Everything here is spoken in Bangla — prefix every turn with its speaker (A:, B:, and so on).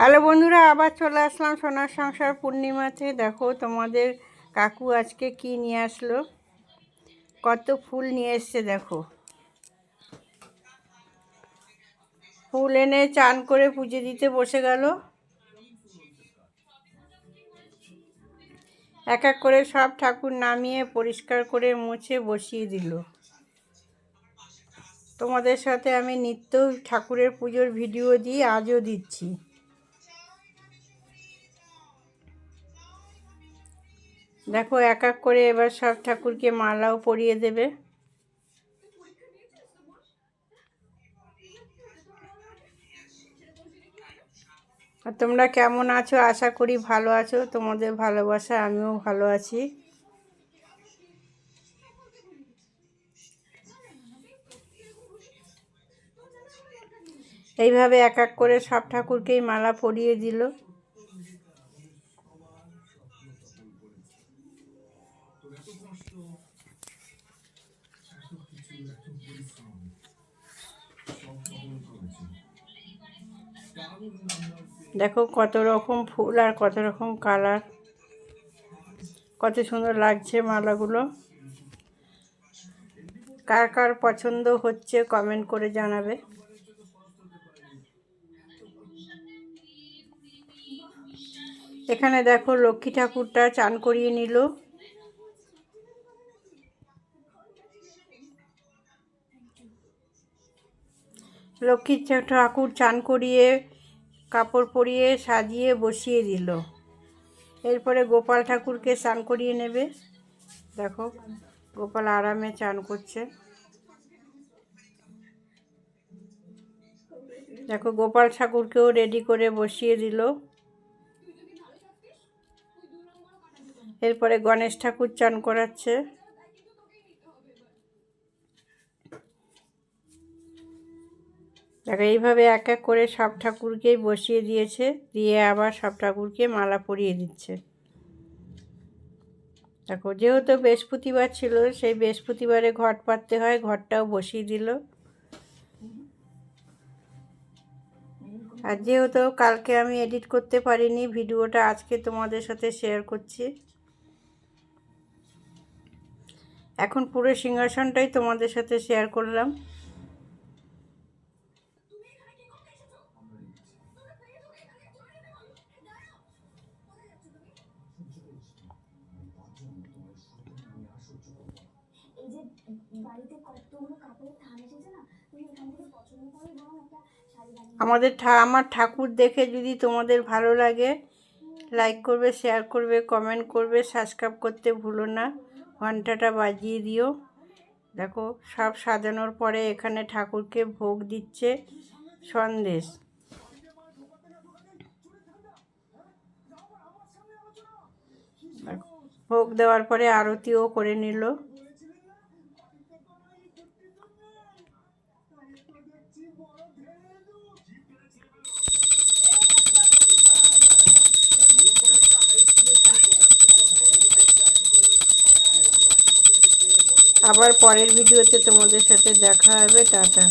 A: হ্যালো বন্ধুরা, আবার চলে আসলাম সোনার সংসার পূর্ণিমাতে। দেখো তোমাদের কাকু আজকে কি নিয়ে আসলো? কত ফুল নিয়ে এসছে, দেখো। ফুল এনে চান করে পুজো দিতে বসে গেল। এক এক করে সব ঠাকুর নামিয়ে পরিষ্কার করে মুছে বসিয়ে দিল। তোমাদের সাথে আমি নিত্য ঠাকুরের পুজোর ভিডিও দিই, আজও দিচ্ছি। দেখো, এক এক করে এবার সব ঠাকুরকে মালাও পরিয়ে দেবে। আর তোমরা কেমন আছো? আশা করি ভালো আছো। তোমাদের ভালোবাসা, আমিও ভালো আছি। এইভাবে এক এক করে সব ঠাকুরকেই মালা পরিয়ে দিল। দেখো কত রকম ফুল আর কত রকম কালার। কত সুন্দর লাগছে মালাগুলো। কার কার পছন্দ হচ্ছে কমেন্ট করে জানাবে। এখানে দেখো লক্ষ্মী ঠাকুরটা চান করিয়ে নিল। লক্ষ্মী ঠাকুর চান করিয়ে, কাপড় পরিয়ে, সাজিয়ে, বসিয়ে দিল। এরপরে গোপাল ঠাকুরকে চান করিয়ে নেবে। দেখো, গোপাল আরামে চান করছে। দেখো, গোপাল ঠাকুরকেও রেডি করে বসিয়ে দিল। এরপরে গণেশ ঠাকুর চান করাচ্ছে। দেখো, এইভাবে এক এক করে সব ঠাকুরকেই বসিয়ে দিয়েছে, দিয়ে আবার সব ঠাকুরকে মালা পরিয়ে দিচ্ছে। দেখো, যেহেতু বৃহস্পতিবার ছিল, সেই বৃহস্পতিবারে ঘট পাততে হয় ঘরটাও বসিয়ে দিল। আর যেহেতু কালকে আমি এডিট করতে পারিনি, ভিডিওটা আজকে তোমাদের সাথে শেয়ার করছি। এখন পুরো সিংহাসনটাই তোমাদের সাথে শেয়ার করলাম। আমাদের আমার ঠাকুর দেখে যদি তোমাদের ভালো লাগে লাইক করবে শেয়ার করবে কমেন্ট করবে সাবস্ক্রাইব করতে ভুলো না। ঘন্টাটা বাজিয়ে দিও। দেখো সব সাজানোর পরে এখানে ঠাকুরকে ভোগ দিচ্ছে সন্দেশ। ভোগ দেওয়ার পরে আরতিও করে নিল। আবার পরের ভিডিওতে তোমাদের সাথে দেখা হবে টাটা।